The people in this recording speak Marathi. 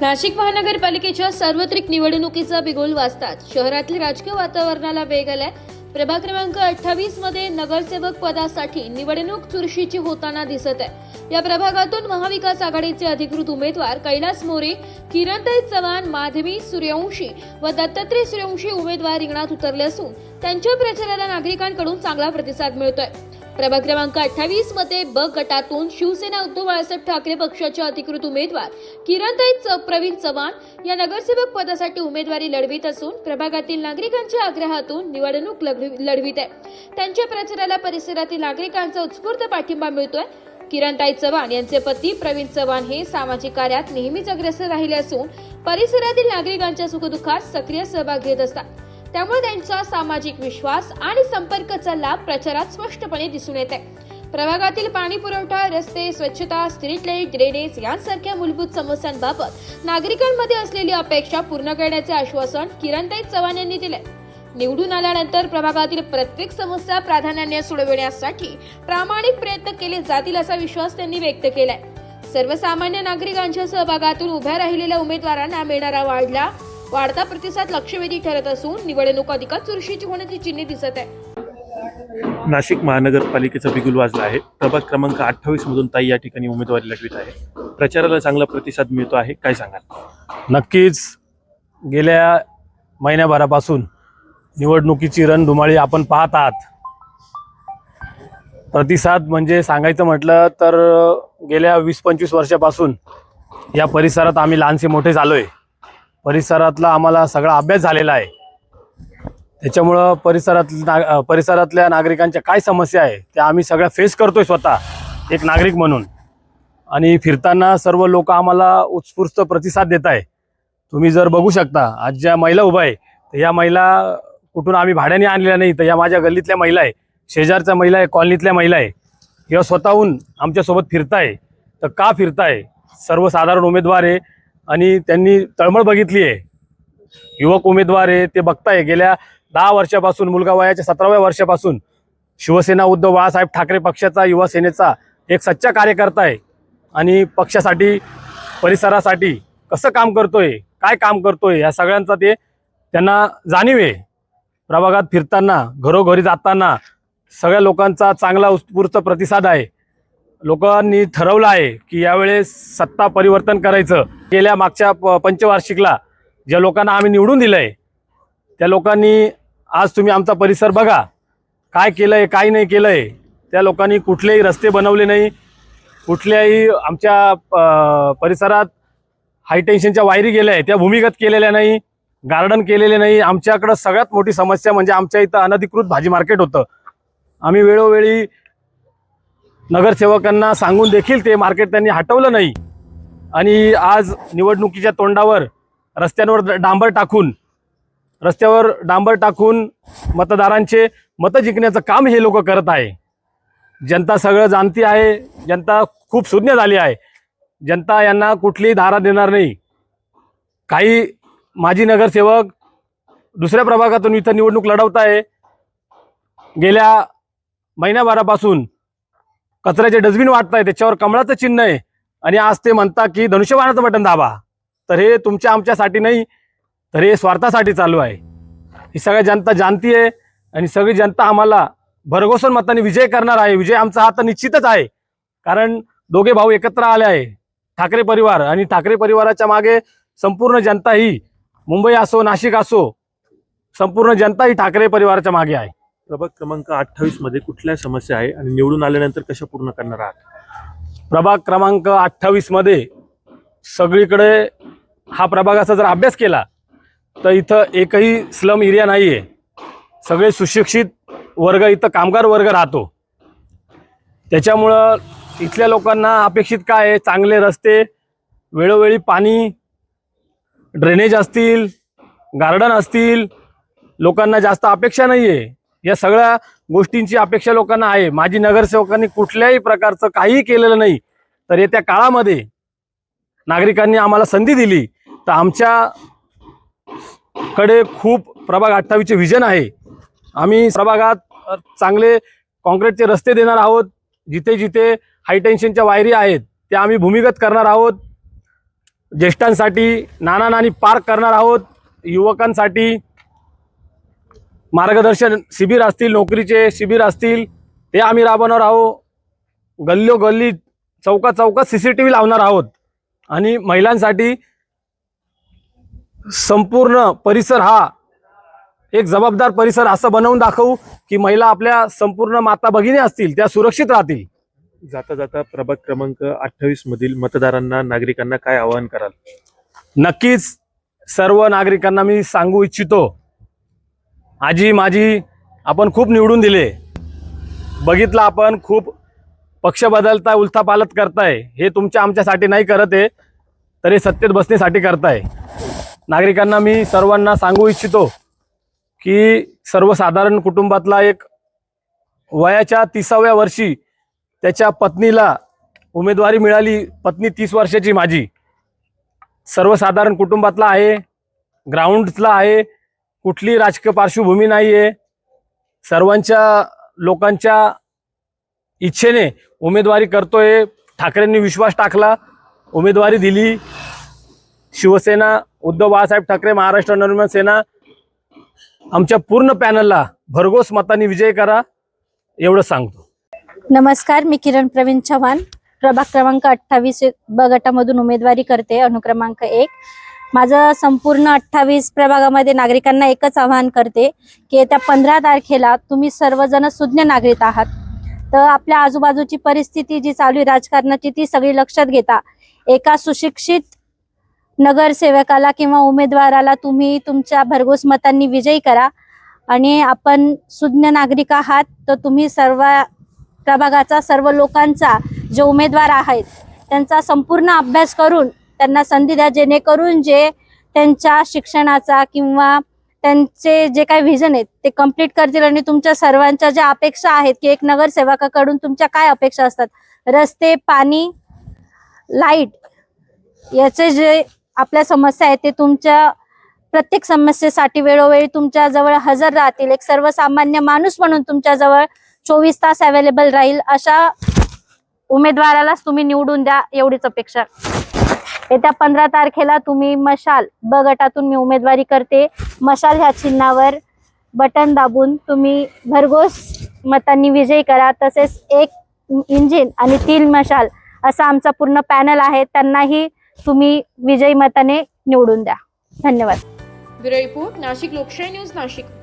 नाशिक महानगरपालिकेच्या सार्वत्रिक निवडणुकीचा बिगुल वाजतात शहरातील राजकीय वातावरणाला वेग आलाय. प्रभाग क्रमांक अठ्ठावीसमध्ये नगरसेवक पदासाठी निवडणूक चुरशीची होताना दिसत आहे. या प्रभागातून महाविकास आघाडीचे अधिकृत उमेदवार कैलास मोरे किरणताई चव्हाण माधवी सूर्यवंशी व दत्तात्रय सूर्यवंशी उमेदवार रिंगणात उतरले असून त्यांच्या प्रचाराला नागरिकांकडून चांगला प्रतिसाद मिळतोय. प्रभाग क्रमांक अठ्ठावीसमध्ये ब गटातून शिवसेना उद्धव बाळासाहेब ठाकरे पक्षाचे अधिकृत उमेदवार किरणताई प्रवीण चव्हाण या नगरसेवक पदासाठी उमेदवारी लढवित असून प्रभागातील नागरिकांच्या आग्रहातून निवडणूक लढवी- लढवित आहे. त्यांच्या प्रचाराला परिसरातील नागरिकांचा उत्स्फूर्त पाठिंबा मिळतोय. किरणताई चव्हाण यांचे पती प्रवीण चव्हाण हे सामाजिक कार्यात नेहमीच अग्रेसर राहिले असून परिसरातील नागरिकांच्या सुखदुःखात सक्रिय सहभाग घेत असतात. त्यामुळे त्यांचा सामाजिक विश्वास आणि संपर्काचा लाभ प्रचारात स्पष्टपणे दिसून येत. आहे प्रभागातील पाणी पुरवठा रस्ते स्वच्छता स्ट्रीट लाइट ड्रेनेज यांसारख्या मूलभूत समस्यांबाबत नागरिकांमध्ये असलेली अपेक्षा पूर्ण करण्याचे आश्वासन किरणताई चव्हाण यांनी दिले. निवडून आल्यानंतर प्रभागातील प्रत्येक समस्या प्राधान्याने सोडविण्यासाठी प्रामाणिक प्रयत्न केले जातील असा विश्वास त्यांनी व्यक्त केलाय. सर्वसामान्य नागरिकांच्या सहभागातून उभ्या राहिलेल्या उमेदवारांना मिळणारा वाढला वाढता प्रतिसाद लक्षवेधी ठरत असून निवडणूक अधिकात चुरशीची होण्याची चिन्हे दिसत आहे नाशिक महानगरपालिकेचा बिगुल वाजला आहे. प्रभाग क्रमांक अठ्ठावीस मधून ताई या ठिकाणी उमेदवारी लढवित आहे. प्रचाराला चांगला प्रतिसाद मिळतो आहे. काय सांगाल? नक्कीच. गेल्या महिन्याभरापासून निवडणुकीची रणधुमाळी आपण पाहत आहात. प्रतिसाद म्हणजे सांगायचं म्हटलं तर गेल्या वीस पंचवीस वर्षापासून या परिसरात आम्ही लहानसे मोठे झालो आहे परिसरातला आम्हाला सगळा अभ्यास झालेला आहे. त्याच्यामुळं परिसरात ना परिसरातल्या नागरिकांच्या काय समस्या आहे त्या आम्ही सगळ्या फेस करतोय स्वतः एक नागरिक म्हणून. आणि फिरताना सर्व लोक आम्हाला उत्स्फूर्त प्रतिसाद देत आहे. तुम्ही जर बघू शकता आज ज्या महिला उभा आहे तर या महिला कुठून आम्ही भाड्याने आणलेल्या नाही तर या माझ्या गल्लीतल्या महिला आहे शेजारच्या महिला आहे कॉलनीतल्या महिला आहे किंवा स्वतःहून आमच्यासोबत फिरताय तर का फिरताय? सर्वसाधारण उमेदवार आहे आणि त्यांनी तळमळ बघितली आहे. युवक उमेदवार आहे ते बघताय. गेल्या दहा वर्षापासून मुलगा वयाच्या सतराव्या वर्षापासून शिवसेना उद्धव बाळासाहेब ठाकरे पक्षाचा युवा सेनेचा एक सच्चा कार्यकर्ता आहे. आणि पक्षासाठी परिसरासाठी कसं काम करतोय काय काम करतोय या सगळ्यांचा ते त्यांना जाणीव आहे. प्रभागात फिरताना घरोघरी जाताना सगळ्या लोकांचा चांगला उत्स्फूर्त प्रतिसाद आहे. लोकांनी ठरवलं आहे की यावेळेस सत्ता परिवर्तन करायचं. गेल्या मागच्या प पंचवार्षिकला ज्या लोकांना आम्ही निवडून दिलं आहे त्या लोकांनी आज तुम्ही आमचा परिसर बघा काय केलं आहे काय नाही केलं आहे त्या लोकांनी कुठलेही रस्ते बनवले नाही. कुठल्याही आमच्या परिसरात हायटेन्शनच्या वायरी गेल्या आहेत त्या भूमिगत केलेल्या नाही गार्डन केलेले नाही. आमच्याकडं सगळ्यात मोठी समस्या म्हणजे आमच्या इथं अनधिकृत भाजी मार्केट होतं. आम्ही वेळोवेळी नगरसेवकांना सांगून देखील ते मार्केट त्यांनी हटवलं नाही. आणि आज निवडणुकीच्या तोंडावर रस्त्यांवर डांबर टाकून रस्त्यावर डांबर टाकून मतदारांचे मतं जिंकण्याचं काम हे लोक करत आहे. जनता सगळं जाणती आहे जनता खूप शून्य झाली आहे. जनता यांना कुठलीही धारा देणार नाही. काही माजी नगरसेवक दुसऱ्या प्रभागातून इथं निवडणूक लढवत आहे गेल्या महिन्याभरापासून कचऱ्याचे डस्टबिन वाटताय त्याच्यावर कमळाचं चिन्ह आहे. आणि आज ते म्हणता की धनुष्यबाणाचं बटन दाबा. तर हे तुमच्या आमच्यासाठी नाही तर हे स्वार्थासाठी चालू आहे. ही सगळ्या जनता जाणती आहे आणि सगळी जनता आम्हाला भरघोसन मताने विजय करणार आहे. विजय आमचा हा तर निश्चितच आहे. कारण दोघे भाऊ एकत्र आले आहे ठाकरे परिवार. आणि ठाकरे परिवाराच्या मागे संपूर्ण जनता ही मुंबई असो नाशिक असो संपूर्ण जनता ही ठाकरे परिवाराच्या मागे आहे. प्रभाग क्रमांक अठ्ठावीसमध्ये कुठल्या समस्या आहे आणि निवडून आल्यानंतर कशा पूर्ण करणार आहात? प्रभाग क्रमांक अठ्ठावीसमध्ये सगळीकडे हा प्रभागाचा जर अभ्यास केला तर इथं एकही स्लम एरिया नाही आहे सगळे सुशिक्षित वर्ग इथं कामगार वर्ग राहतो. त्याच्यामुळं इथल्या लोकांना अपेक्षित काय आहे? चांगले रस्ते वेळोवेळी पाणी ड्रेनेज असतील गार्डन असतील लोकांना जास्त अपेक्षा नाही आहे या सगळ्या गोष्टींची अपेक्षा लोकांना आहे. माझी नगरसेवकांनी कुठल्याही प्रकारचं काहीही केलेलं नाही. तर येत्या काळामध्ये नागरिकांनी आम्हाला संधी दिली तर आमच्या कडे खूप प्रभाग अठ्ठावीसचे विजन आहे. आम्ही प्रभागात चांगले कॉन्क्रीटचे रस्ते देणार आहोत. जिथे जिथे हायटेन्शनच्या वायरी आहेत त्या आम्ही भूमिगत करणार आहोत. ज्येष्ठांसाठी नाना नानी पार्क करणार आहोत. युवकांसाठी मार्गदर्शन शिबिर असतील नोकरीचे शिबिर असतील ते आम्ही राबवणार आहोत. गल्लो गल्ली चौका चौकात सी सी टी व्ही लावणार आहोत. आणि महिलांसाठी संपूर्ण परिसर हा एक जबाबदार परिसर असं बनवून दाखवू की महिला आपल्या संपूर्ण माता भगिनी असतील त्या सुरक्षित राहतील. जाता जाता प्रभाग क्रमांक अठ्ठावीस मधील मतदारांना नागरिकांना काय आवाहन कराल? नक्कीच सर्व नागरिकांना मी सांगू इच्छितो आजी माझी आपण खूप निवडून दिले. बघितलं आपण खूप पक्ष बदलताय उलथापालत करताय. हे तुमच्या आमच्यासाठी नाही करत आहे तर हे सत्तेत बसण्यासाठी करताय. नागरिकांना मी सर्वांना सांगू इच्छितो की सर्वसाधारण कुटुंबातला एक वयाच्या तिसाव्या वर्षी त्याच्या पत्नीला उमेदवारी मिळाली. पत्नी तीस वर्षाची माझी सर्वसाधारण कुटुंबातला आहे ग्राउंडला आहे कुठली राजकीय पार्श्वभूमी नाही आहे सर्वांच्या लोकांच्या इच्छेने उमेदवारी करतोय. ठाकरेंनी विश्वास टाकला उमेदवारी दिली. शिवसेना उद्धव बाळासाहेब ठाकरे महाराष्ट्र नवनिर्माण सेना आमच्या पूर्ण पॅनलला भरघोस मतांनी विजय करा एवढं सांगतो. नमस्कार मी किरण प्रवीण चव्हाण. प्रभाग क्रमांक अठ्ठावीस ब गटामधून उमेदवारी करते अनुक्रमांक एक. माझं संपूर्ण अठ्ठावीस प्रभागामध्ये नागरिकांना एकच आवाहन करते की येत्या पंधरा तारखेला तुम्ही सर्वजण सुज्ञ नागरिक आहात. तर आपल्या आजूबाजूची परिस्थिती जी चालू आहे राजकारणाची ती सगळी लक्षात घेता. एका सुशिक्षित नगरसेवकाला किंवा उमेदवाराला तुम्ही तुमच्या भरघोस मतांनी विजयी करा आणि आपण सुज्ञ नागरिक आहात तर तुम्ही सर्व प्रभागाचा सर्व लोकांचा जे उमेदवार आहेत त्यांचा संपूर्ण अभ्यास करून त्यांना संधी द्या जेणेकरून जे त्यांच्या शिक्षणाचा किंवा त्यांचे जे काही व्हिजन आहेत ते कंप्लीट करतील आणि तुमच्या सर्वांच्या ज्या अपेक्षा आहेत की एक नगरसेवकाकडून तुमच्या काय अपेक्षा असतात? रस्ते पाणी लाइट याचे जे आपल्या समस्या आहेत ते तुमच्या प्रत्येक समस्येसाठी वेळोवेळी तुमच्या जवळ हजर राहतील. एक सर्वसामान्य माणूस म्हणून तुमच्या जवळ चोवीस तास अवेलेबल राहील. अशा उमेदवारालाच तुम्ही निवडून द्या एवढीच अपेक्षा. येत्या पंधरा तारखेला तुम्ही मशाल ब गटातून मी उमेदवारी करते. मशाल ह्या चिन्हावर बटन दाबून तुम्ही भरघोस मतांनी विजयी करा. तसेच एक इंजिन आणि तीन मशाल असा आमचा पूर्ण पॅनल आहे. त्यांनाही तुम्ही विजयी मताने निवडून द्या. धन्यवाद. ब्युरो रिपोर्ट नाशिक लोकशाही न्यूज नाशिक.